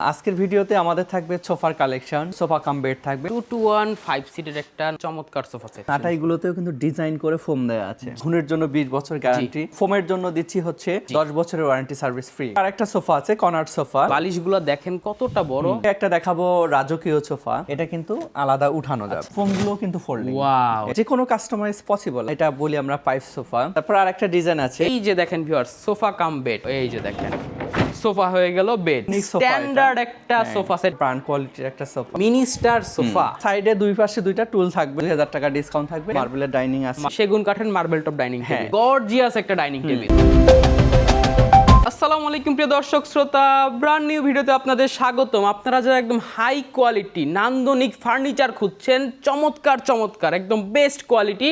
আজকের ভিডিওতে আমাদের থাকবে সোফার কালেকশন সোফা কাম বেড থাকবে। টু টু ওয়ান ফাইভ সিটের একটা চমৎকার সোফা সেট নাটাইগুলোতেও কিন্তু ডিজাইন করে ফোম দেওয়া আছে। ঘুনের জন্য বিশ বছর গ্যারান্টি ফোমের জন্য দিচ্ছি হচ্ছে দশ বছরের ওয়ারেন্টি সার্ভিস ফ্রি আর একটা সোফা আছে কর্নার সোফা। বালিশ বালিশগুলো দেখেন কতটা বড়। একটা দেখাবো রাজকীয় সোফা। এটা কিন্তু আলাদা উঠানো যাবে। ফোমগুলো কিন্তু ফোল্ডিং ওয়াও যে কোনো কাস্টমাইজ পসিবল এটা বলি আমরা পাইপ সোফা। তারপর আর একটা ডিজাইন আছে। এই যে দেখেন ভিউয়ার্স সোফা কাম বেড। এই যে দেখেন। সোফা হয়ে গেল বেড। স্ট্যান্ডার্ড একটা সোফা সেট ব্র্যান্ড কোয়ালিটির একটা সোফা। Mini star sofa. সাইডে দুই পাশে দুইটা টুল থাকবে দুই হাজার টাকা ডিসকাউন্ট থাকবে। মার্বেলের ডাইনিং আছে। সেগুন কাঠের মার্বেল টপ ডাইনিং হ্যাঁ। টেবিল। গর্জিয়াস একটা ডাইনিং টেবিল। আসসালামু আলাইকুম প্রিয় দর্শক শ্রোতা ব্রান্ড নিউ ভিডিওতে আপনাদের স্বাগতম। আপনারা যারা একদম হাই কোয়ালিটি নান্দনিক ফার্নিচার খুঁজছেন চমৎকার চমৎকার একদম বেস্ট কোয়ালিটি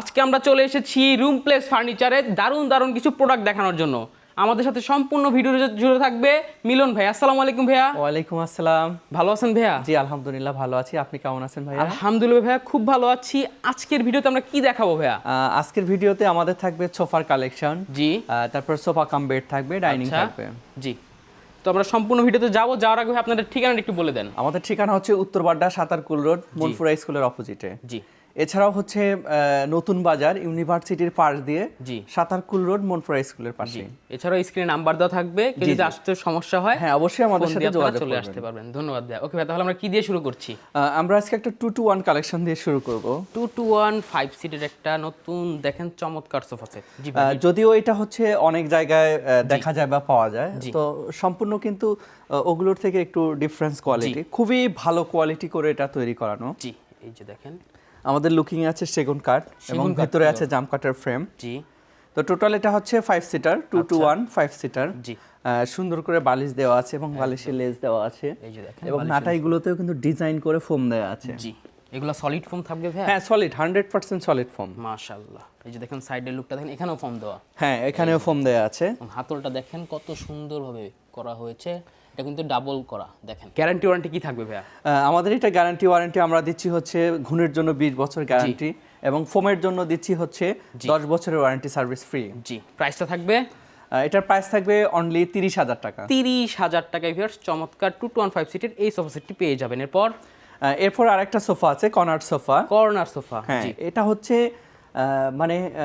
আজকে আমরা চলে এসেছি রুম প্লেস ফার্নিচারে দারুণ দারুণ কিছু প্রোডাক্ট দেখানোর জন্য। আমাদের সাথে সম্পূর্ণ ভিডিও জুড়ে থাকবে মিলন ভাই। আসসালামু আলাইকুম ভাইয়া। ওয়ালাইকুম আসসালাম। ভালো আছেন ভাইয়া? জি আলহামদুলিল্লাহ ভালো আছি। আপনি কেমন আছেন ভাইয়া? আলহামদুলিল্লাহ ভাইয়া খুব ভালো আছি। আজকের ভিডিওতে আমরা কি দেখাবো ভাইয়া? আজকের ভিডিওতে আমাদের থাকবে সোফার কালেকশন। জি। তারপর সোফা কাম বেড থাকবে ডাইনিং আচ্ছা। থাকবে। জি। তো আমরা সম্পূর্ণ ভিডিওতে যাব। যাওয়ার আগে আপনাদের ঠিকানাটা একটু বলে দেন। আমাদের ঠিকানা হচ্ছে উত্তরবাড্ডা সাতারকুল রোড মনপুরা স্কুলের অপোজিটে জি। এছাড়াও হচ্ছে নতুন বাজার ইউনিভার্সিটির পাশ দিয়ে জি। সাতারকুল রোড মনপুরা স্কুলের পাশে। এছাড়াও স্ক্রিনে নাম্বার দেওয়া থাকবে। কেউ যদি আসতে সমস্যা হয় হ্যাঁ অবশ্যই আমাদের সাথে যোগাযোগ চলে আসতে পারবেন। ধন্যবাদ ভাইয়া ওকে ভাই তাহলে আমরা কি দিয়ে শুরু করছি? আমরা আজকে একটা টু টু ওয়ান কালেকশন দিয়ে শুরু করব। টু টু ওয়ান ফাইভ সিটের একটা নতুন দেখেন চমৎকার সোফা সেট। জি যদিও এটা হচ্ছে অনেক জায়গায় দেখা যায় বা পাওয়া যায়। তো সম্পূর্ণ কিন্তু ওগুলোর থেকে একটু ডিফারেন্স কোয়ালিটি খুবই ভালো কোয়ালিটি করে এটা তৈরি করানো। জি এই যে দেখেন। আমাদের লুকিং আছে সেগুন কাঠ এবং ভেতরে আছে জাম কাঠের ফ্রেম জি। তো টোটাল এটা হচ্ছে five seater two two one five seater জি। সুন্দর করে বালিশ দেওয়া আছে এবং বালিশের লেজ দেওয়া আছে। এই যে দেখেন এবং নাটাইগুলোতেও কিন্তু ডিজাইন করে ফোম দেওয়া আছে। জি। এগুলো সলিড ফোম থাকবে ভাইয়া? হ্যাঁ solid hundred percent solid foam মাশাআল্লাহ। এই যে দেখেন সাইডের লুকটা দেখেন এখানেও ফোম দেওয়া। হ্যাঁ এখানেও ফোম দেওয়া আছে। হাতলটা দেখেন কত সুন্দরভাবে করা হয়েছে। এটা কিন্তু ডাবল করা দেখেন। গ্যারান্টি ওয়ারেন্টি কি থাকবে ভাইয়া? আমাদের এটা গ্যারান্টি ওয়ারেন্টি আমরা দিচ্ছি হচ্ছে ঘুনের জন্য বিশ বছর গ্যারান্টি এবং ফোমের জন্য দিচ্ছি হচ্ছে দশ বছরের ওয়ারেন্টি সার্ভিস ফ্রি জি প্রাইসটা থাকবে? এটার প্রাইস থাকবে অনলি তিরিশ হাজার টাকা। তিরিশ হাজার টাকায় ভিউয়ার্স চমৎকার টু টু ওয়ান ফাইভ সিটের এই সোফা সেটটি পেয়ে যাবেন। এরপর? এরপর আরেকটা সোফা আছে কর্নার সোফা কর্নার সোফা হ্যাঁ এটা হচ্ছে আহ, মানে আহ,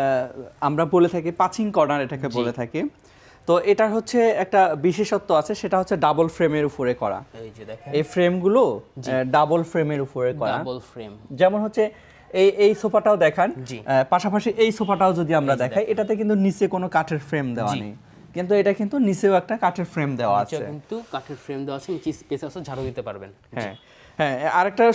আমরা বলে থাকি পাচিং কর্নার এটাকে বলে থাকি। তো এটার হচ্ছে একটা বিশেষত্ব আছে সেটা হচ্ছে ডাবল ফ্রেমের উপরে করা। এই যে দেখেন। এই ফ্রেমগুলো ডাবল ফ্রেমের উপরে করা। ডাবল ফ্রেম যেমন হচ্ছে এই এই সোফাটাও দেখান। পাশাপাশি এই সোফাটাও যদি আমরা দেখাই এটাতে কিন্তু নিচে কোনো কাঠের ফ্রেম দেওয়া নেই। কিন্তু এটা কিন্তু নিচেও একটা কাঠের ফ্রেম দেওয়া আছে। কিন্তু কাঠের ফ্রেম দেওয়া আছে নিচে স্পেস আছে ঝাড়ু দিতে পারবেন। হ্যাঁ। হ্যাঁ আরেকটা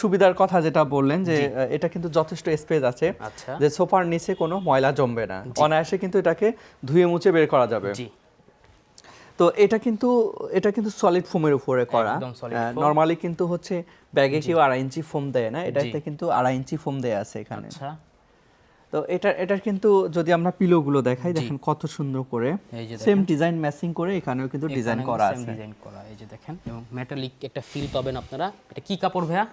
সুবিধার কথা যেটা বললেন যে এটা কিন্তু যথেষ্ট স্পেস আছে আচ্ছা। যে সোফার নিচে কোনো ময়লা জমবে না। অনায়াসে কিন্তু এটাকে ধুয়ে মুছে বের করা যাবে। তো এটা কিন্তু এটা কিন্তু সলিড ফোমের উপরে করা। নর্মালি নরমালি কিন্তু হচ্ছে ব্যাগে কেউ আড়াই ইঞ্চি ফোম দেয় না। এটাতে কিন্তু আড়াই ইঞ্চি ফোম দেয়া আছে এখানে। আচ্ছা। তো এটা এটার কিন্তু যদি আমরা পিলোগুলো দেখাই দেখেন কত সুন্দর করে। সেম ডিজাইন ম্যাচিং করে এখানেও কিন্তু ডিজাইন করা আছে। ডিজাইন করা এই যে দেখেন। এবং মেটালিক একটা ফিল পাবেন আপনারা। এটা কি কাপড় ভাইয়া?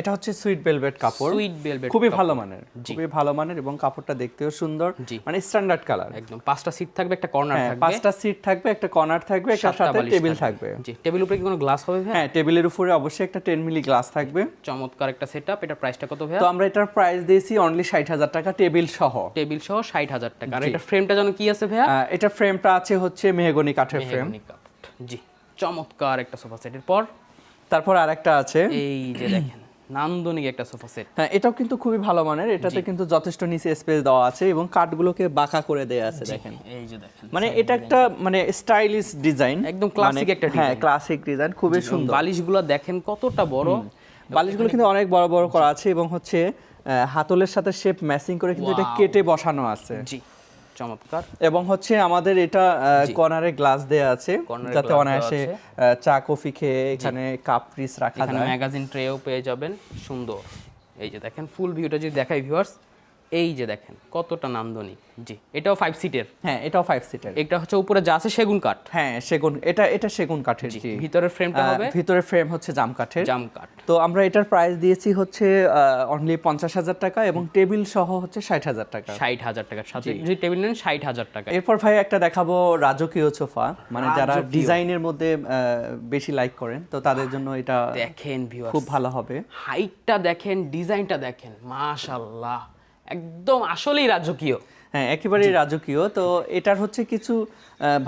এটা হচ্ছে সুইট ভেলভেট কাপড়। সুইট ভেলভেট খুবই ভালো মানের খুবই ভালো মানের এবং কাপড়টা দেখতেও সুন্দর। মানে স্ট্যান্ডার্ড কালার একদম পাঁচটা সিট থাকবে একটা কর্নার থাকবে। পাঁচটা সিট থাকবে একটা কর্নার থাকবে একটা সাথে টেবিল থাকবে। জি টেবিল উপরে কি কোনো গ্লাস হবে ভাইয়া? হ্যাঁ টেবিলের উপরে অবশ্যই একটা টেন মিলি গ্লাস থাকবে। চমৎকার একটা সেটআপ এটা প্রাইসটা কত ভাইয়া? তো আমরা এটার প্রাইস দিয়েছি অনলি ষাট হাজার টাকা। টেবিল সহ? টেবিল সহ ষাট হাজার টাকা। আর এটা ফ্রেমটা যেন কি আছে ভাইয়া? এটার ফ্রেমটা আছে হচ্ছে মেহগনি কাঠের ফ্রেম। জি চমৎকার একটা সোফা সেটের পর তারপর আরেকটা আছে। এই যে দেখেন নান্দনিক একটা সোফা সেট হ্যাঁ এটাও কিন্তু খুবই ভালো মানের। এটাতে কিন্তু যথেষ্ট নিচে স্পেস দেওয়া আছে এবং কাঠগুলোকে বাঁকা করে দেওয়া আছে দেখেন। এই যে দেখেন মানে এটা একটা মানে স্টাইলিশ ডিজাইন একদম classic একটা হ্যাঁ ক্লাসিক ডিজাইন খুবই সুন্দর। বালিশগুলো দেখেন কতটা বড়। বালিশগুলো কিন্তু অনেক বড় বড় করা আছে এবং হচ্ছে হাতলের সাথে শেপ ম্যাচিং করে কিন্তু এটা কেটে বসানো আছে। জি চমৎকার। এবং হচ্ছে আমাদের এটা কর্নারে গ্লাস দেয়া আছে। যাতে অনায়াসে চা কফি খেয়ে এখানে কাপ পিস রাখা যায়। ম্যাগাজিন ট্রেও পেয়ে যাবেন। সুন্দর। এই যে দেখেন ফুল ভিউটা যদি দেখাই ভিউয়ার্স এই যে দেখেন কতটা নান্দনিক। জি। এটাও ফাইভ সিটের হ্যাঁ এটাও ফাইভ সিটার এটা হচ্ছে উপরে যা আছে সেগুন কাঠ। হ্যাঁ সেগুন এটা এটা সেগুন কাঠের জি ভিতরের ফ্রেমটা হবে ভিতরে ফ্রেম হচ্ছে জাম কাঠের। জাম কাঠ। তো আমরা এটার প্রাইস দিয়েছি হচ্ছে অনলি পঞ্চাশ হাজার টাকা এবং টেবিল সহ হচ্ছে ষাট হাজার টাকা। ষাট হাজার টাকার সাথে যদি টেবিল নেন ষাট হাজার টাকা। এরপর ভাই একটা দেখাবো রাজকীয় সোফা। মানে যারা ডিজাইনের মধ্যে বেশি লাইক করেন তো তাদের জন্য এটা দেখেন ভিউয়ার খুব ভালো হবে। হাইটটা দেখেন ডিজাইনটা দেখেন। মাশাল্লাহ একদম আসলেই রাজকীয়। হ্যাঁ একেবারেই রাজকীয়। তো এটার হচ্ছে কিছু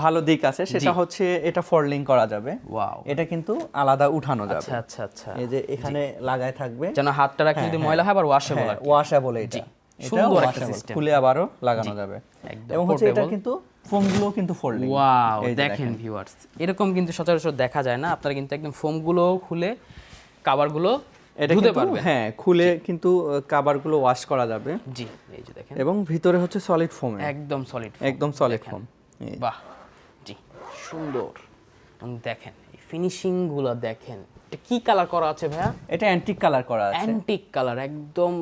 ভালো দিক আছে। সেটা হচ্ছে এটা ফোল্ডিং করা যাবে। ওয়াও। এটা কিন্তু আলাদা উঠানো যাবে। আচ্ছা আচ্ছা আচ্ছা। এই যে এখানে লাগায় থাকবে। যেন হাতটা রাখলে যদি ময়লা হয় আবার ওয়াশেবল আর কি। ওয়াশেবল এটা। এটা সুন্দর একটা system। খুলে আবারও লাগানো যাবে। একদম এবং হচ্ছে এটা। কিন্তু ফোমগুলো কিন্তু ফোল্ডিং ওয়াও দেখেন ভিউয়ার্স এরকম কিন্তু সচরাচর দেখা যায় না। আপনারা কিন্তু একদম ফোমগুলো খুলে কাভারগুলো এটা ধুতে পারবেন হ্যাঁ খুলে কিন্তু কাভারগুলো ওয়াশ করা যাবে। জি এই যে দেখেন। এবং ভিতরে হচ্ছে সলিড ফোম একদম সলিড একদম সলিড ফোম বাহ জি সুন্দর। দেখেন এই ফিনিশিংগুলো দেখেন। এটা কি কালার করা আছে ভাইয়া? এটা অ্যান্টিক কালার করা আছে। অ্যান্টিক কালার একদম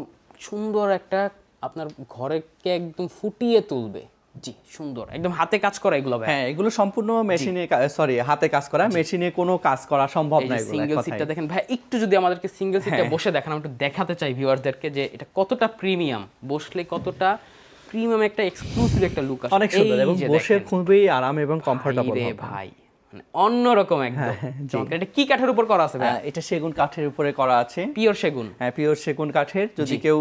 সুন্দর একটা আপনার ঘরকে একদম ফুটিয়ে তুলবে। জি সুন্দর। একদম হাতে কাজ করা এগুলো হ্যাঁ এগুলো সম্পূর্ণ মেশিনে সরি হাতে কাজ করা। মেশিনে কোনো কাজ করা সম্ভব না এগুলো সিঙ্গেল সিটটা দেখেন ভাই একটু যদি আমাদেরকে সিঙ্গেল সিটটা হ্যাঁ। বসে দেখান আমি একটু দেখাতে চাই ভিউয়ারদেরকে যে এটা কতটা প্রিমিয়াম বসলে কতটা প্রিমিয়াম একটা এক্সক্লুসিভ একটা লুক আসে। অনেক সুন্দর এবং বসে খুবই আরাম এবং কমফোর্টেবল ভাই। অন্যরকম একদম। চমৎকার। এটা কি কাঠের উপর করা আছে এটা সেগুন কাঠের উপরে করা আছে। পিওর সেগুন। হ্যাঁ পিওর সেগুন কাঠের। যদি কেউ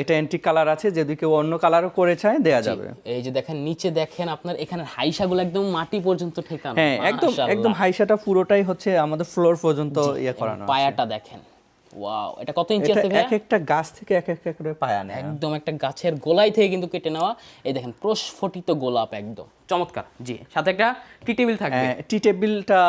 এটা অ্যান্টিক কালার আছে যদি কেউ অন্য কালারও করে চায় দেয়া যাবে। এই যে দেখেন নিচে দেখেন আপনার এখানে হাইসাগুলো একদম মাটি পর্যন্ত ঠেকানো। হ্যাঁ একদম। একদম হাইসাটা পুরোটাই হচ্ছে আমাদের ফ্লোর পর্যন্ত ইয়ে করানো পায়াটা দেখেন। ওয়াও এটা কত ইঞ্চি আছে এক একটা গাছ থেকে এক একটা করে পায়া নেয়। একদম একটা গাছের গোলাই থেকে কিন্তু কেটে নেওয়া। এই দেখেন প্রস্ফুটিত গোলাপ একদম। চমৎকার। জি সাথে একটা টি টেবিল থাকবে। টি টেবিলটা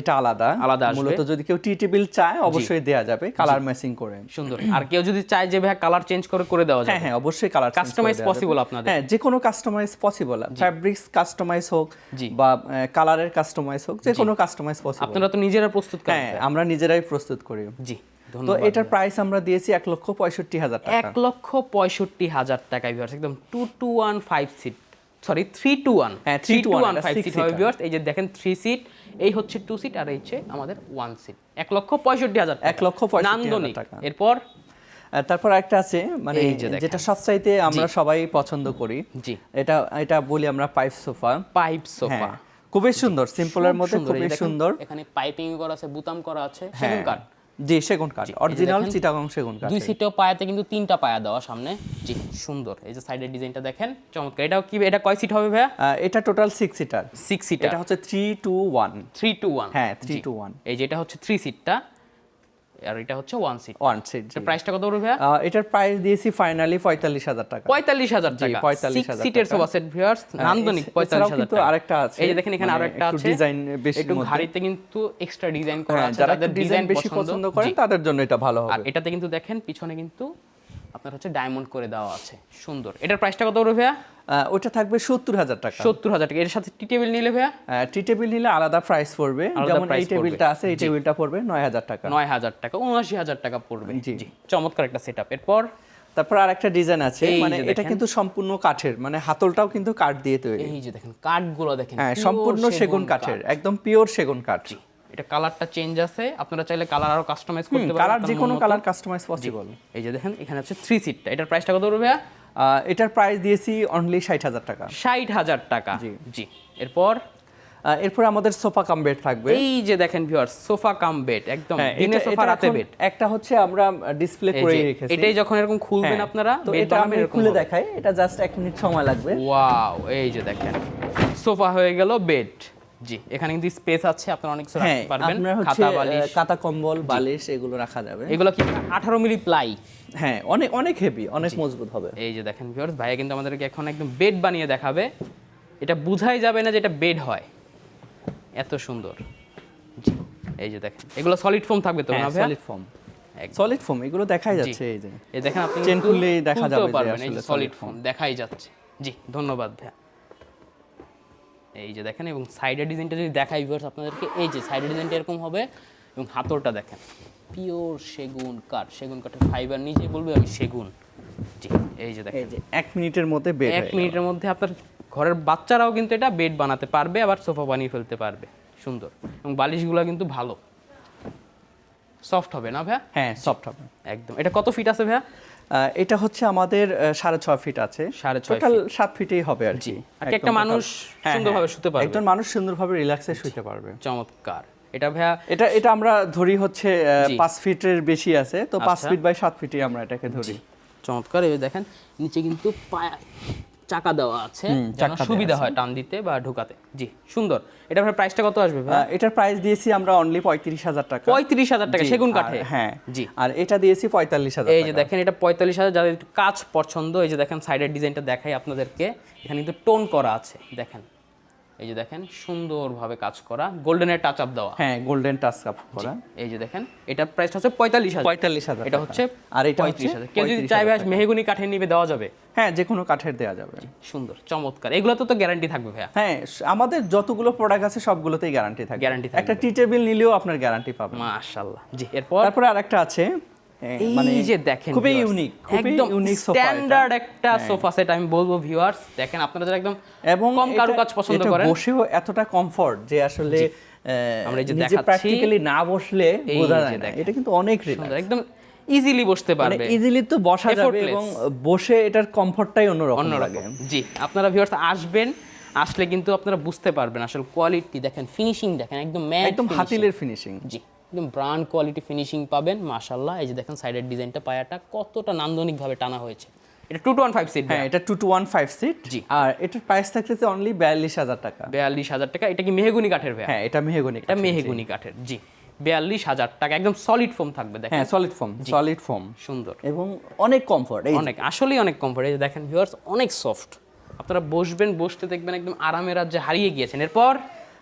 এটা আলাদা। আলাদা মূলত যদি কেউ টি টেবিল চায় অবশ্যই দেয়া যাবে কালার ম্যাচিং করে। সুন্দর। আর কেউ যদি চায় যে ভাই কালার চেঞ্জ করে করে দেওয়া হ্যাঁ হ্যাঁ অবশ্যই কালার Customize possible আপনাদের? হ্যাঁ যে কোনো কাস্টমাইজ পসিবল ফ্যাব্রিক্স কাস্টমাইজ হোক। বা কালারের কাস্টমাইজ হোক যে কোনো কাস্টমাইজ পসিবল আপনারা তো নিজেরা প্রস্তুত করেন। হ্যাঁ আমরা নিজেরাই প্রস্তুত করি। জি তো এটার প্রাইস আমরা দিয়েছি এক লক্ষ পঁয়ষট্টি হাজার টাকা। এক লক্ষ পঁয়ষট্টি হাজার টাকা একদম two two one five seat sorry three two one হ্যাঁ, three two one five seat হবে ভিউয়ার্স এই যে দেখেন থ্রি সিট এই হচ্ছে টু সিট আর এই হচ্ছে আমাদের ওয়ান সিট এক লক্ষ পঁয়ষট্টি হাজার এক লক্ষ পঁয়ষট্টি নান্দনিক। এরপর? তারপর একটা আছে মানে এই যে দেখেন। যেটা সবচাইতে আমরা সবাই পছন্দ করি। জি। এটা এটা বলি আমরা পাইপ সোফা। Pipe sofa. হ্যাঁ খুবই সুন্দর সিম্পলের মধ্যে খুবই সুন্দর। এখানে পাইপিং করা আছে বুতাম করা আছে হ্যাঁ। সেগুন কাঠ জি সেগুন কাঠ? অরিজিনাল সিটা চিটাগং সেগুন কাঠ? দুই সিটেও পায়াতে কিন্তু তিনটা পায়া দেওয়া সামনে। জি সুন্দর। এই যে সাইডের ডিজাইনটা দেখেন চমৎকার। এটাও কি এটা কয় সিট হবে ভাইয়া? আহ, এটা টোটাল 6 সিটার 6 সিটার এটা হচ্ছে three two one three two one হ্যাঁ থ্রি টু ওয়ান এই যেটা হচ্ছে 3 সিটটা আর এটা হচ্ছে ওয়ান সিট ওয়ান সিট প্রাইসটা কত পড়বে এটার প্রাইস দিয়েছি ফাইনালি পঁয়তাল্লিশ হাজার টাকা। পঁয়তাল্লিশ হাজার টাকা। 45,000 সিটের সোফা সেট ভিউয়ার্স নান্দনিক পঁয়তাল্লিশ হাজার কিন্তু টাকা। আরেকটা আছে, এই যে দেখেন এখানে মানে আরও একটা একটু আছে। ডিজাইন বেশি একটু। ঘাড়িতে কিন্তু এক্সট্রা ডিজাইন করা হ্যাঁ আছে যারা ডিজাইন বেশি পছন্দ। করেন তাদের জন্য এটা ভালো আর এটাতে কিন্তু দেখেন পিছনে কিন্তু আপনার হচ্ছে ডায়মন্ড করে দেওয়া আছে। সুন্দর। এটার প্রাইসটা কত পড়বে ভাইয়া? ওটা থাকবে সত্তর হাজার টাকা। সত্তর হাজার টাকা। এর সাথে টি টেবিল নিলে ভাইয়া? টি টেবিল নিলে আলাদা প্রাইস পড়বে। যেমন এই টেবিলটা আছে এই টেবিলটা পড়বে নয় হাজার টাকা। নয় হাজার টাকা উনআশি হাজার টাকা পড়বে। জি। জি চমৎকার একটা সেট আপ এরপর? তারপর আর একটা ডিজাইন আছে মানে এটা কিন্তু সম্পূর্ণ কাঠের মানে হাতলটাও কিন্তু কাঠ দিয়ে তৈরি। এই যে দেখেন কাঠগুলো দেখেন হ্যাঁ সম্পূর্ণ সেগুন কাঠের একদম পিওর সেগুন কাঠ। এটা কালারটা চেঞ্জ আছে। আপনারা চাইলে কালার আরও কাস্টমাইজ করতে পারেন কালার যে কোনো কালার কাস্টমাইজ পসিবল এই যে দেখেন এখানে হচ্ছে থ্রি সিটটা এটার প্রাইসটা কত পড়বে এটার প্রাইস দিয়েছি অনলি ষাট হাজার টাকা। ষাট হাজার টাকা। জি। জি এরপর? এরপর আমাদের সোফা কাম বেড থাকবে। এই যে দেখেন ভিউয়ার সোফা কাম বেড একদম হ্যাঁ, দিনে সোফা রাতে বেড একটা হচ্ছে আমরা ডিসপ্লে করে রেখেছি। এটাই যখন এরকম খুলবেন হ্যাঁ, আপনারা তো এটা আমি খুলে দেখাই এটা জাস্ট এক মিনিট সময় লাগবে। ওয়াও এই যে দেখেন সোফা হয়ে গেল বেড জি এখানে কিন্তু স্পেস আছে আপনারা অনেক কিছু হ্যাঁ রাখতে পারবেন খাতা বালিশ। কাতা কম্বল বালিশ এগুলো রাখা যাবে। এগুলো কি আঠারো মিলি প্লাই? হ্যাঁ অনেক অনেক হেভি অনেক মজবুত হবে। এই যে দেখেন ভিউয়ার্স ভাইয়া কিন্তু আমাদেরকে এখন একদম বেড বানিয়ে দেখাবে। এটা বুঝাই যাবে না যে এটা বেড হয়। এত সুন্দর। জি এই যে দেখেন এগুলো সলিড ফোম থাকবে তো না সলিড ফর্ম সলিড ফর্ম এগুলো দেখাই যাচ্ছে এই যে। এই দেখেন আপনি কিন্তু খুললেই দেখা যাবে যে সলিড ফোম দেখাই যাচ্ছে। জি ধন্যবাদ ভাইয়া। এই যে দেখেন এবং সাইডের ডিজাইনটা যদি দেখাই ভিউয়ার্স আপনাদেরকে এই যে সাইডের ডিজাইনটা এরকম হবে এবং হাতলটা দেখেন। পিওর সেগুন কাঠ সেগুন কাঠের ফাইবার নিজে বলবে আমি সেগুন। জি এই যে দেখেন। এই যে এক মিনিটের মধ্যে বের এক মিনিটের মধ্যে আপনার ঘরের বাচ্চারাও কিন্তু এটা বেড বানাতে পারবে আবার সোফা বানিয়ে ফেলতে পারবে। সুন্দর। এবং বালিশগুলো কিন্তু ভালো। সফট হবে না ভাইয়া? হ্যাঁ সফট হবে। একদম। এটা কত ফিট আছে ভাইয়া? এটা হচ্ছে আমাদের সাড়ে ছয় ফিট আছে। সাড়ে ছয় টোটাল সাত ফিটেই হবে আর কি। একটা মানুষ total- হ্যাঁ, সুন্দরভাবে হ্যাঁ, শুতে পারবে। একজন মানুষ সুন্দরভাবে রিল্যাক্সে শুতে পারবে। চমৎকার। এটা ভাইয়া এটা এটা আমরা ধরি হচ্ছে পাঁচ ফিটের বেশি আছে। তো পাঁচ আচ্ছা। ফিট বাই সাত ফিটে আমরা এটাকে ধরি। চমৎকার। এই দেখেন নিচে কিন্তু পায়া চাকা দেওয়া আছে। সুবিধা হয় টান দিতে বা ঢুকাতে। জি সুন্দর। এটা ভাই প্রাইসটা কত আসবে ভাই? এটার প্রাইস দিয়েছি আমরা অনলি পঁয়ত্রিশ হাজার টাকা। পঁয়ত্রিশ হাজার টাকা সেগুন কাঠে হ্যাঁ জি। আর এটা দিয়েছি পঁয়তাল্লিশ হাজার এই যে দেখেন এটা পঁয়তাল্লিশ হাজার যাদের একটু কাজ পছন্দ এই যে দেখেন সাইডের ডিজাইনটা দেখাই আপনাদেরকে। এখানে কিন্তু টোন করা আছে দেখেন। এই যে দেখেন সুন্দরভাবে কাজ করা গোল্ডেনের টাচ আপ দেওয়া। হ্যাঁ গোল্ডেন টাচ কাপ করা এই যে দেখেন এটা প্রাইসটা হচ্ছে পঁয়তাল্লিশ হাজার। পঁয়তাল্লিশ হাজার এটা হচ্ছে আর এটা পঁয়ত্রিশ হাজার। কেউ যদি চাইবে। মেহগুনি কাঠের নিবে দেওয়া যাবে। হ্যাঁ যে কোনো কাঠের দেওয়া যাবে। সুন্দর চমৎকার। এগুলো তো তো গ্যারান্টি থাকবে ভাইয়া। হ্যাঁ আমাদের যতগুলো প্রোডাক্ট আছে সবগুলোতেই গ্যারান্টি থাকে গ্যারান্টি থাকবে। একটা টি টেবিল নিলেও আপনার গ্যারান্টি পাবেন। মাশাআল্লাহ। জি এরপর? তারপরে আরেকটা আছে মানে এই যে দেখেন খুবই ইউনিক একদম ইউনিক স্ট্যান্ডার্ড একটা সোফা সেট আমি বলব ভিউয়ার্স দেখেন আপনারা যারা একদম এবং কম কারুকাজ পছন্দ করেন। বসেও এতটা কমফর্ট যে আসলে আমরা এই যে দেখাচ্ছি। প্র্যাকটিক্যালি না বসলে বোঝা যায় না। এটা কিন্তু অনেক সুন্দর একদম ইজিলি বসতে মানে পারবে। ইজিলি তো বসা যাবে এবং বসে এটার কমফর্টটাই অন্যরকম লাগে। অন্যরকম জি আপনারা ভিউয়ার্স আসবেন আসলে কিন্তু আপনারা বুঝতে পারবেন আসলে কোয়ালিটি দেখেন ফিনিশিং দেখেন একদম ম্যাট একদম হাতিলের ফিনিশিং জি। একদম ব্র্যান্ড কোয়ালিটি ফিনিশিং পাবেন মাশাআল্লাহ। এই যে দেখেন সাইডের ডিজাইনটা পায়াটা কতটা নান্দনিকভাবে টানা হয়েছে। এটা two two one five seat হ্যাঁ এটা two two one five seat জি। আর এটার প্রাইস থাকতেছে অনলি বিয়াল্লিশ হাজার টাকা। বিয়াল্লিশ হাজার টাকা। এটা কি মেহগুনি কাঠের হ্যাঁ এটা মেহগনি এটা মেহগুনি কাঠের জি। বিয়াল্লিশ হাজার টাকা একদম সলিড ফোম থাকবে দেখেন। হ্যাঁ সলিড ফোম সলিড ফোম সুন্দর। এবং অনেক কমফর্ট অনেক আসলেই অনেক কমফোর্ট এই যে দেখেন ভিউয়ার্স অনেক সফট আপনারা বসবেন বসতে দেখবেন একদম আরামের রাজ্যে হারিয়ে গিয়েছেন। এরপর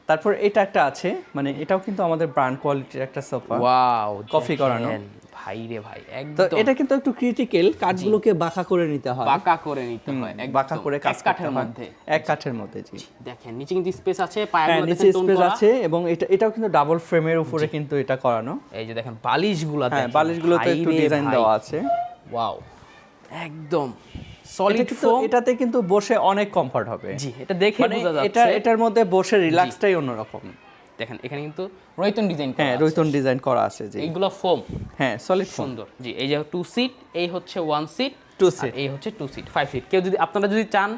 তারপর এটা একটা আছে মানে এটাও কিন্তু আমাদের ব্র্যান্ড কোয়ালিটির একটা সোফা ওয়াও কফি করানো। ভাই রে ভাই তো একদম। এটা কিন্তু একটু ক্রিটিক্যাল কাঠগুলোকে বাঁকা করে নিতে হয়। বাঁকা করে নিতে হয়। বাঁকা করে কাজ এক কাঠের মধ্যে। এক কাঠের মধ্যে জি। দেখেন নিচে কিন্তু স্পেস আছে হ্যাঁ পায়াগুলো নিচে স্পেস আছে এবং এটা এটাও কিন্তু ডাবল ফ্রেমের উপরে কিন্তু এটা করানো। এই যে দেখেন বালিশগুলো হ্যাঁ বালিশগুলোতে একটু ডিজাইন দেওয়া আছে। ওয়াও একদম। সলিড ফোম এটাতে কিন্তু বসে অনেক কমফর্ট হবে। জি এটা দেখে মানে বোঝা এটা এটার মধ্যে বসে রিল্যাক্সটাই অন্যরকম। দেখেন এখানে কিন্তু রৈতন ডিজাইন হ্যাঁ রৈতন ডিজাইন করা আছে জি। এইগুলো ফোম হ্যাঁ সলিড সুন্দর। জি এই যে টু সিট এই হচ্ছে ওয়ান সিট টু সিট এই হচ্ছে টু সিট ফাইভ সিট কেউ যদি আপনারা যদি চান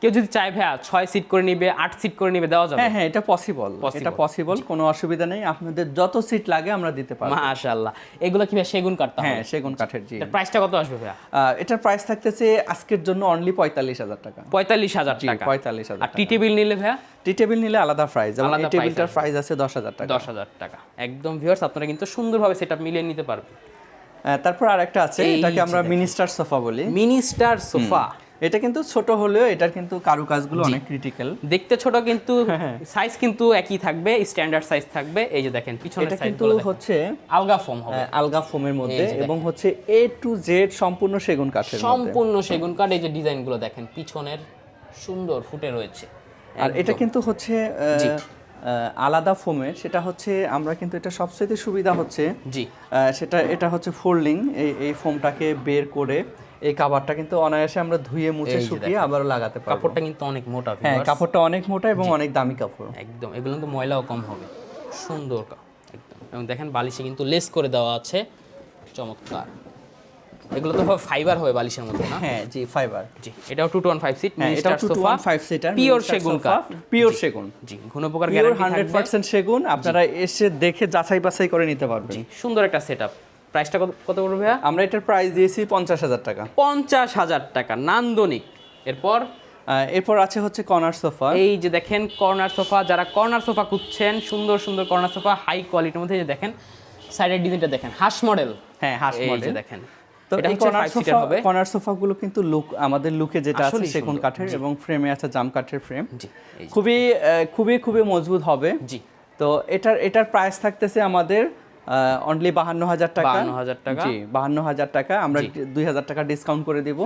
কেউ যদি চায় ভাইয়া ছয় সিট করে নিবে আট সিট করে নিবে দেওয়া যাবে? হ্যাঁ হ্যাঁ এটা পসিবল এটা পসিবল কোনো অসুবিধা নেই আপনাদের যত সিট লাগে আমরা দিতে পারব। মাশাআল্লাহ। এগুলো কি ভাই সেগুন কাটতে হ্যাঁ সেগুন কাঠের জি। প্রাইসটা কত আসবে ভাইয়া? এটার প্রাইস থাকতেছে আজকের জন্য অনলি পঁয়তাল্লিশ হাজার টাকা। পঁয়তাল্লিশ হাজার টাকা। পঁয়তাল্লিশ হাজার আর টি টেবিল নিলে ভাইয়া? টি টেবিল নিলে আলাদা প্রাইস আলাদা এই টেবিলটার। প্রাইস আছে। দশ হাজার টাকা। দশ হাজার টাকা। একদম ভিউয়ার্স আপনারা কিন্তু সুন্দরভাবে সেটা মিলিয়ে নিতে পারবেন। তারপর আরেকটা আছে এটাকে আমরা মিনিস্টার সোফা বলি। Minister sofa. এটা কিন্তু ছোট হলেও এটার কিন্তু কারুকাজগুলো অনেক ক্রিটিক্যাল দেখতে ছোট কিন্তু হ্যাঁ, সাইজ কিন্তু একই থাকবে স্ট্যান্ডার্ড সাইজ থাকবে। এই যে দেখেন পিছনের এটা কিন্তু হচ্ছে আলগা ফোম হবে। আলগা ফোমের মধ্যে এবং হচ্ছে এ টু জেড সম্পূর্ণ সেগুন কাঠের মধ্যে। সম্পূর্ণ সেগুন কাঠ এই যে ডিজাইনগুলো দেখেন পিছনের সুন্দর ফুটে রয়েছে। আর এটা কিন্তু হচ্ছে আলাদা ফোমের সেটা হচ্ছে আমরা কিন্তু এটা সবচেয়ে সুবিধা হচ্ছে জি। সেটা এটা হচ্ছে ফোল্ডিং এই এই ফোমটাকে বের করে এই কাভারটা কিন্তু অনায়াসে আমরা ধুয়ে মুছে শুকিয়ে আবার লাগাতে পারব। কাপড়টা কিন্তু অনেক মোটা হ্যাঁ কাপড়টা অনেক মোটা এবং অনেক দামি কাপড়। একদম এগুলো কিন্তু ময়লাও কম হবে। সুন্দর একদম। এবং দেখেন বালিশে কিন্তু লেস করে দেওয়া আছে। চমৎকার। এগুলো তো ফাইবার হবে বালিশের মধ্যে না? হ্যাঁ জি ফাইবার জি এটাও two two one five seat এটা two two one five seater pure সেগুন কাঠ পিওর সেগুন। জি ঘন প্রকার গ্যারান্টি থাকবে? পার্সেন্ট সেগুন আপনারা এসে দেখে যাচাই বাছাই করে নিতে পারবেন। জি সুন্দর একটা সেটআপ প্রাইসটা কত কত পড়বে ভাইয়া? আমরা এটার প্রাইস দিয়েছি পঞ্চাশ হাজার টাকা। পঞ্চাশ হাজার টাকা নান্দনিক। এরপর? এরপর আছে হচ্ছে কর্নার সোফা এই যে দেখেন কর্নার সোফা যারা কর্নার সোফা খুঁজছেন সুন্দর সুন্দর কর্নার সোফা হাই কোয়ালিটির মধ্যে যে দেখেন সাইডের ডিজাইনটা দেখেন হাঁস মডেল হ্যাঁ হাঁস মডেল দেখেন তো এটা এই কর্নার সোফা কর্নার সোফাগুলো কিন্তু লুক আমাদের লুকে যেটা আছে সেগুন কাঠের এবং ফ্রেমে আছে জাম কাঠের ফ্রেম জি খুবই খুবই খুবই মজবুত হবে। জি। তো এটার এটার প্রাইস থাকতেছে আমাদের অনলি বাহান্ন হাজার টাকা। 52,000 টাকা। জি বাহান্ন হাজার টাকা। আমরা দুই হাজার টাকা ডিসকাউন্ট করে দিব।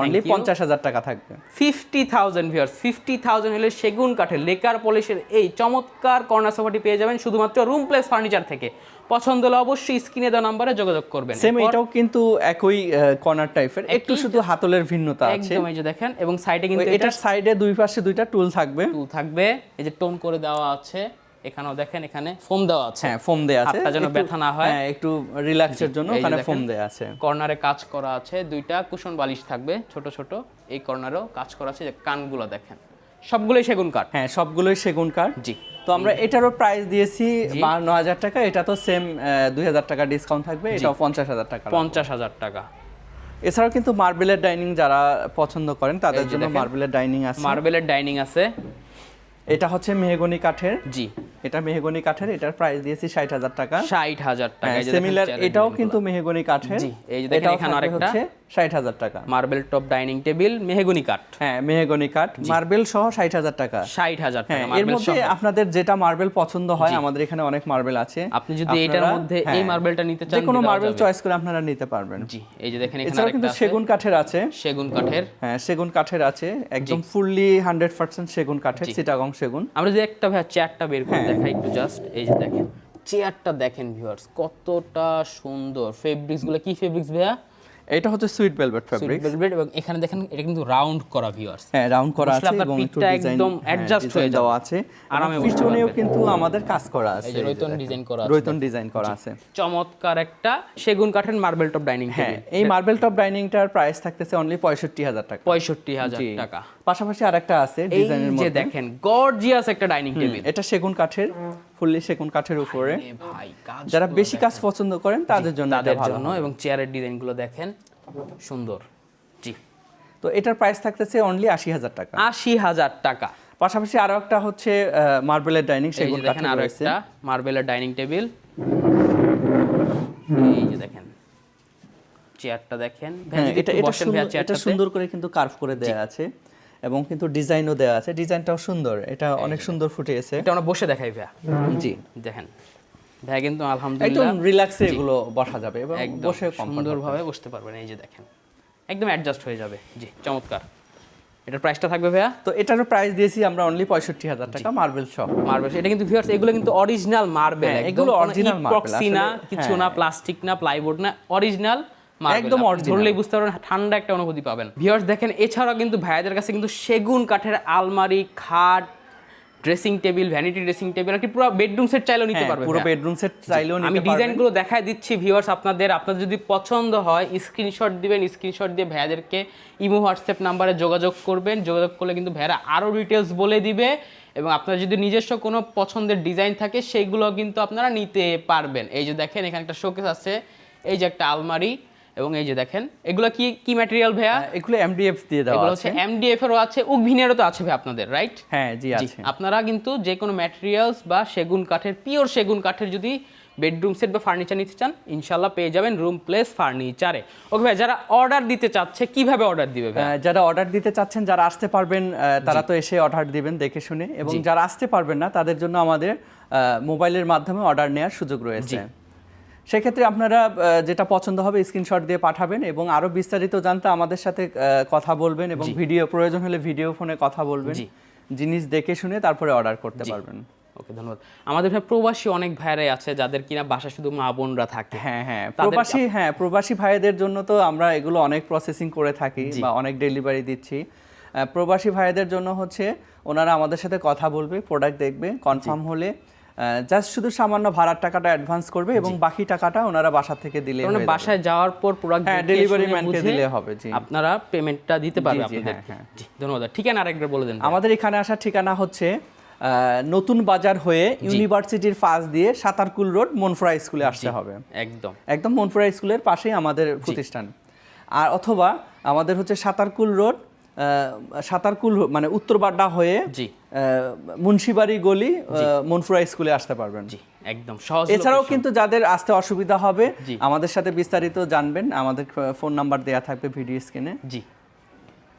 অনলি পঞ্চাশ হাজার টাকা থাকবে। Fifty thousand viewers fifty thousand হলে সেগুন কাঠের লেকার পলিশের এই চমৎকার কর্নার সোফাটি পেয়ে যাবেন শুধুমাত্র রুম প্লেস ফার্নিচার থেকে। পছন্দ হলে অবশ্যই স্ক্রিনে দেওয়া নাম্বারে যোগাযোগ করবেন। সেম এটাও কিন্তু একই কর্নার টাইপের একটু শুধু হাতলের ভিন্নতা আছে। একদম এই যে দেখেন এবং সাইডে কিন্তু এটার সাইডে দুই পাশে দুইটা টুল থাকবে। টুল থাকবে। এই যে টোন করে দেওয়া আছে। এখানেও দেখেন এখানে ফোম দেওয়া আছে। হ্যাঁ ফোম দেয়া আছে। হাতটা যেন ব্যথা না হয়। হ্যাঁ একটু রিল্যাক্সের জন্য ওখানে ফোম দেয়া আছে। কর্নারে কাজ করা আছে। দুইটা কুশন বালিশ থাকবে ছোট ছোট। এই কর্নারেও কাজ করা আছে যে কানগুলো দেখেন। সবগুলোই সেগুন কাঠ। হ্যাঁ সবগুলোই সেগুন কাঠ। জি। তো আমরা এটারও প্রাইস দিয়েছি বান্ন হাজার টাকা। এটা তো সেম দুই হাজার টাকা ডিসকাউন্ট থাকবে। এটাও পঞ্চাশ হাজার টাকা পঞ্চাশ হাজার টাকা। এছাড়াও কিন্তু মার্বেলের ডাইনিং যারা পছন্দ করেন তাদের জন্য মার্বেলের ডাইনিং আছে। মার্বেলের ডাইনিং আছে। এটা হচ্ছে মেহগনি কাঠের। জি। এটা মেহগনি কাঠের এটার প্রাইস দিয়েছি ষাট হাজার টাকা। ষাট হাজার টাকা সিমিলার এটাও কিন্তু মেহগনি কাঠের। জি, এই যে দেখেন এখানে আরেকটা। ষাট হাজার টাকা। মার্বেল টপ ডাইনিং টেবিল মেহগুনি কাঠ। হ্যাঁ মেহগনি কাঠ মার্বেল সহ ষাট হাজার টাকা। ষাট হাজার হ্যাঁ টাকা এর মধ্যে আপনাদের যেটা মার্বেল পছন্দ হয় আমাদের এখানে অনেক মার্বেল আছে। আপনি যদি এটার মধ্যে এই হ্যাঁ, মার্বেলটা নিতে চান যে কোনো মার্বেল চয়েস করে আপনারা নিতে পারবেন। জি এই যে দেখেন এখানে কিন্তু সেগুন কাঠের আছে। সেগুন কাঠের। হ্যাঁ সেগুন কাঠের আছে একদম ফুললি হান্ড্রেড পার্সেন্ট সেগুন কাঠের চিটাগং সেগুন। আমরা যে একটা ভাই চেয়ারটা বের হ্যাঁ। করে দেখাই একটু জাস্ট এই যে দেখেন চেয়ারটা দেখেন ভিউয়ার্স কতটা সুন্দর। ফেব্রিক্সগুলো কি ফেব্রিক্স ভাইয়া? এটা হচ্ছে সুইট ভেলভেট ফ্যাব্রিক ভেলভেট এবং এখানে দেখেন এটা কিন্তু রাউন্ড করা ভিউয়ার্স হ্যাঁ রাউন্ড করা আছে এবং একটু একদম adjust হয়ে যাবে। আছে। আরামে এবং বসতে পিছনেও কিন্তু আমাদের কাজ করা আছে। এই যে রৈতন ডিজাইন করা আছে। রৈতন ডিজাইন করা আছে। চমৎকার একটা সেগুন কাঠের মার্বেল টপ ডাইনিং হ্যাঁ টেবিল এই মার্বেল টপ ডাইনিংটার প্রাইস থাকতেছে অনলি পঁয়ষট্টি হাজার টাকা। পঁয়ষট্টি হাজার জি। টাকা। পাশাপাশি আরেকটা আছে ডিজাইনের মধ্যে। দেখেন গর্জিয়াস একটা ডাইনিং টেবিল এটা সেগুন কাঠের ফুললি সেগুন কাঠের উপরে। যারা বেশি কাজ পছন্দ করেন তাদের জন্য তাদের জন্য এবং চেয়ারের ডিজাইনগুলো দেখেন সুন্দর। জি। তো এটার প্রাইস থাকতেছে অনলি আশি হাজার টাকা। আশি হাজার টাকা। পাশাপাশি আরও একটা হচ্ছে মার্বেলের ডাইনিং সেগুন কাঠের আরও একটা মার্বেলের ডাইনিং টেবিল এই যে দেখেন চেয়ারটা দেখেন। হ্যাঁ এটা এটা। সুন্দর করে কিন্তু কার্ভ করে দেয়া আছে। এবং কিন্তু ডিজাইনও দেওয়া আছে। ডিজাইনটাও সুন্দর। এটা অনেক সুন্দর ফুটিয়েছে এটা আমরা বসে দেখাই ভাইয়া। জি। দেখেন। ভাইয়া কিন্তু আলহামদুলিল্লাহ। একদম রিল্যাক্সে এগুলো বসা যাবে এবং বসে সুন্দরভাবে বসতে পারবেন। এই যে দেখেন। একদম অ্যাডজাস্ট হয়ে যাবে। জি চমৎকার। এটার প্রাইসটা থাকবে ভাইয়া? তো এটারও প্রাইস দিয়েছি আমরা অনলি পঁয়ষট্টি হাজার টাকা মার্বেল সহ মার্বেল এটা কিন্তু ভিউয়ার্স এগুলো কিন্তু অরিজিনাল মার্বেল হ্যাঁ, এগুলো original marble, প্রক্সি না কিছু হ্যাঁ। না প্লাস্টিক না প্লাইবোর্ড না অরিজিনাল একদম। ধরলেই বুঝতে পারবেন ঠান্ডা একটা অনুভূতি পাবেন। ভিউয়ার্স দেখেন এছাড়াও কিন্তু ভাইয়াদের কাছে কিন্তু সেগুন কাঠের আলমারি খাট dressing table vanity dressing table আর কি পুরো বেডরুম সেট চাইলেও নিতে হ্যাঁ, পারবেন পুরো বেডরুম সেট চাইলেও আমি ডিজাইনগুলো দেখায় দিচ্ছি ভিউয়ার্স আপনাদের। আপনাদের যদি পছন্দ হয় স্ক্রিনশট দিবেন স্ক্রিনশট দিয়ে ভাইয়াদেরকে ইমো হোয়াটসঅ্যাপ নাম্বারে যোগাযোগ করবেন। যোগাযোগ করলে কিন্তু ভাইয়ারা আরও ডিটেলস বলে দিবে এবং আপনার যদি নিজস্ব কোনো পছন্দের ডিজাইন থাকে সেইগুলো কিন্তু আপনারা নিতে পারবেন। এই যে দেখেন এখানে একটা শোকেস আছে। এই যে একটা আলমারি। এবং এই যে দেখেন এগুলো কি কি ম্যাটেরিয়াল ভাইয়া? হ্যাঁ, এগুলো এমডিএফ দিয়ে দেওয়া এগুলো হচ্ছে এমডিএফ এরও আছে উগভিনেরও তো আছে ভাই আপনাদের রাইট হ্যাঁ জি আছে। আপনারা কিন্তু যে কোনো ম্যাটেরিয়ালস বা সেগুন কাঠের পিওর সেগুন কাঠের যদি বেডরুম সেট বা ফার্নিচার নিতে চান ইনশাল্লাহ পেয়ে যাবেন রুম প্লেস ফার্নিচারে ওকে ভাই যারা অর্ডার দিতে চাচ্ছে কীভাবে অর্ডার দিবে ভাই? যারা অর্ডার দিতে চাচ্ছেন যারা আসতে পারবেন তারা তো এসে অর্ডার দিবেন দেখে শুনে। এবং যারা আসতে পারবেন না তাদের জন্য আমাদের মোবাইলের মাধ্যমে অর্ডার নেওয়ার সুযোগ রয়েছে। সেক্ষেত্রে আপনারা যেটা পছন্দ হবে স্ক্রিনশট দিয়ে পাঠাবেন এবং আরও বিস্তারিত জানতে আমাদের সাথে কথা বলবেন এবং ভিডিও প্রয়োজন হলে ভিডিও ফোনে কথা বলবেন। জিনিস দেখে শুনে তারপরে অর্ডার করতে পারবেন। ওকে ধন্যবাদ। আমাদের ভাই প্রবাসী অনেক ভাইরাই আছে যাদের কিনা বাসা শুধু মা বোনরা থাকে। হ্যাঁ হ্যাঁ প্রবাসী হ্যাঁ প্রবাসী ভাইদের জন্য তো আমরা এগুলো অনেক প্রসেসিং করে থাকি বা অনেক ডেলিভারি দিচ্ছি। প্রবাসী ভাইদের জন্য হচ্ছে ওনারা আমাদের সাথে কথা বলবে প্রোডাক্ট দেখবে কনফার্ম হলে জাস্ট শুধু সামান্য ভাড়ার টাকাটা অ্যাডভান্স করবে এবং বাকি টাকাটা ওনারা বাসা থেকে দিলে মানে বাসায় যাওয়ার পর হ্যাঁ, delivery man দিলে হবে, জি। আপনারা পেমেন্টটা দিতে পারবে আপনাদের হ্যাঁ, হ্যাঁ। জি ধন্যবাদ। ঠিকানা আরেকবার বলে দেন আমাদের এখানে আসার ঠিকানা হচ্ছে নতুন বাজার হয়ে ইউনিভার্সিটির পাশ দিয়ে সাতারকুল রোড মনফরা স্কুলে আসতে হবে। একদম। একদম মনপুরা স্কুলের পাশেই আমাদের প্রতিষ্ঠান। আর অথবা আমাদের হচ্ছে সাতারকুল রোড সাতারকুল মানে উত্তরবাড্ডা হয়ে জি। মুন্সিবাড়ি গলি মনফুরা স্কুলে আসতে পারবেন। জি একদম সহজ এছাড়াও কিন্তু যাদের আসতে অসুবিধা হবে আমাদের সাথে বিস্তারিত জানবেন। আমাদের ফোন নাম্বার দেয়া থাকবে ভিডিও স্ক্রিনে জি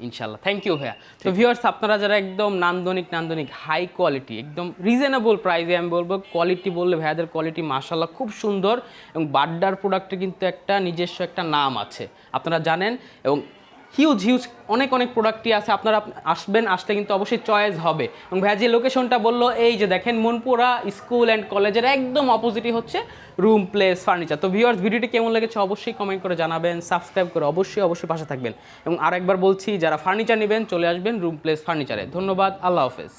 ইনশাল্লাহ থ্যাংক ইউ ভাইয়া। তো ভিউয়ার্স আপনারা যারা একদম নান্দনিক নান্দনিক হাই কোয়ালিটি একদম রিজনেবল প্রাইসে আমি বলব কোয়ালিটি বললে ভাইয়াদের কোয়ালিটি মাশাল্লাহ খুব সুন্দর এবং বাড্ডার প্রোডাক্টে কিন্তু একটা নিজস্ব একটা নাম আছে। আপনারা জানেন এবং হিউজ হিউজ অনেক অনেক প্রোডাক্টই আছে। আপনারা আসবেন, আসলে কিন্তু অবশ্যই চয়েস হবে। এবং ভাইয়া যে লোকেশনটা বলল, এই যে দেখেন মনপুরা স্কুল অ্যান্ড কলেজের একদম অপোজিটই হচ্ছে রুম প্লেস ফার্নিচার তো ভিউয়ার্স ভিডিওটি কেমন লেগেছে অবশ্যই কমেন্ট করে জানাবেন সাবস্ক্রাইব করে অবশ্যই অবশ্যই পাশে থাকবেন। এবং আরেকবার বলছি, যারা ফার্নিচার নেবেন, চলে আসবেন রুম প্লেস ফার্নিচারে ধন্যবাদ, আল্লাহ হাফেজ।